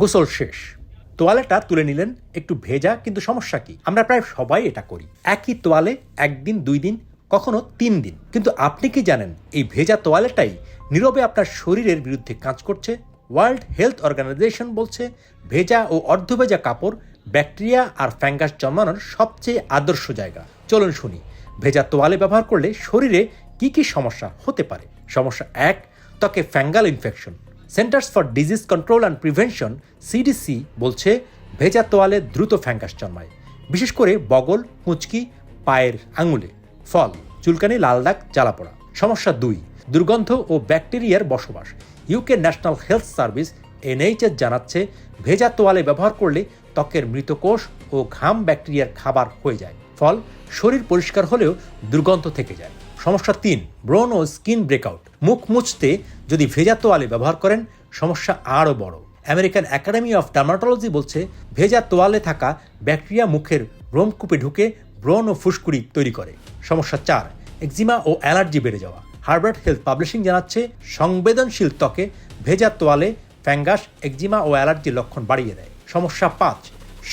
গোসল শেষ। তোয়ালেটা তুলে নিলেন, একটু ভেজা, কিন্তু সমস্যা কি? আমরা প্রায় সবাই এটা করি। একই তোয়ালে একদিন, দুই দিন, কখনো তিন দিন। কিন্তু আপনি কি জানেন, এই ভেজা তোয়ালেটাই নীরবে আপনার শরীরের বিরুদ্ধে কাজ করছে? ওয়ার্ল্ড হেলথ অর্গানাইজেশন বলছে, ভেজা ও অর্ধভেজা কাপড় ব্যাকটেরিয়া আর ফ্যাঙ্গাস জন্মানোর সবচেয়ে আদর্শ জায়গা। চলুন শুনি, ভেজা তোয়ালে ব্যবহার করলে শরীরে কি কি সমস্যা হতে পারে? সমস্যা এক, ত্বকে fungal infection. Centres for Disease Control and Prevention, CDC, বলছে, ভেজা তোয়ালে দ্রুত ফ্যাঙ্গাস জন্মায়, বিশেষ করে বগল কুঁচকি পায়ের আঙুলে। ফল, চুলকানি, লাল দাগ, জ্বালাপোড়া। সমস্যা দুই, দুর্গন্ধ ও ব্যাকটেরিয়ার বসবাস। UK National Health Service, NHS, জানাচ্ছে, ভেজা তোয়ালে ব্যবহার করলে ত্বকের মৃত কোষ ও ঘাম ব্যাকটেরিয়ার খাবার হয়ে যায়। ফল, শরীর পরিষ্কার হলেও দুর্গন্ধ থেকে যায়। সমস্যা তিন, ব্রণ ও স্কিন ব্রেকআউট। মুখ মুছতে যদি ভেজা তোয়ালে ব্যবহার করেন, সমস্যা আরও বড়। আমেরিকান একাডেমি অফ ডার্মাটোলজি বলছে ভেজা তোয়ালে থাকা ব্যাকটেরিয়া মুখের ব্রোমকূপে ঢুকে ব্রণ ও ফুসকুড়ি তৈরি করে। সমস্যা চার, একজিমা ও অ্যালার্জি বেড়ে যাওয়া। হার্ভার্ড হেলথ পাবলিশিং জানাচ্ছে, সংবেদনশীল ত্বকে ভেজা তোয়ালে ফ্যাঙ্গাস, একজিমা ও অ্যালার্জির লক্ষণ বাড়িয়ে দেয়। সমস্যা পাঁচ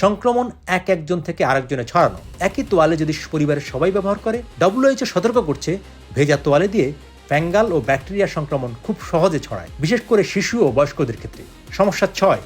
সংক্রমণ এক একজন থেকে আরেকজনে ছড়ানো। একই তোয়ালে যদি পরিবারের সবাই ব্যবহার করে ডব্লিউএইচও সতর্ক করছে, ভেজা তোয়ালে দিয়ে ফ্যাঙ্গাল ও ব্যাকটেরিয়া সংক্রমণ খুব সহজে ছড়ায়, বিশেষ করে শিশু ও বয়স্কদের ক্ষেত্রে। সমস্যা ছয়,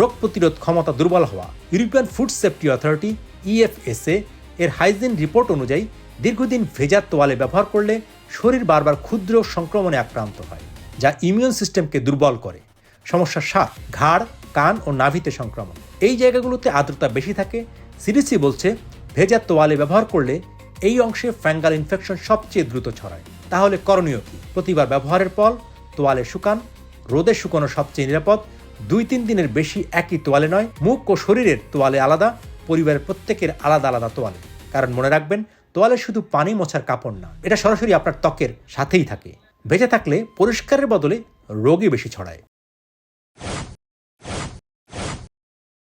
রোগ প্রতিরোধ ক্ষমতা দুর্বল হওয়া। European Food Safety Authority, EFSA, এর হাইজিন রিপোর্ট অনুযায়ী দীর্ঘদিন ভেজা তোয়ালে ব্যবহার করলে শরীর বারবার ক্ষুদ্র সংক্রমণে আক্রান্ত হয়, যা ইমিউন সিস্টেমকে দুর্বল করে। সমস্যা সাত, ঘাড় কান ও নাভিতে সংক্রমণ। এই জায়গাগুলোতে আর্দ্রতা বেশি থাকে। সিডিসি বলছে, ভেজা তোয়ালে ব্যবহার করলে এই অংশে ফ্যাঙ্গাল ইনফেকশন সবচেয়ে দ্রুত ছড়ায়। তাহলে করণীয় কি? প্রতিবার ব্যবহারের পর তোয়ালে শুকান, রোদে শুকানো সবচেয়ে নিরাপদ, দুই তিন দিনের বেশি একই তোয়ালে নয়, মুখ ও শরীরের তোয়ালে আলাদা, পরিবারের প্রত্যেকের আলাদা আলাদা তোয়ালে। কারণ মনে রাখবেন, তোয়ালে শুধু পানি মোছার কাপড় না, এটা সরাসরি আপনার ত্বকের সাথেই থাকে। বেঁচে থাকলে পরিষ্কারের বদলে রোগই বেশি ছড়ায়।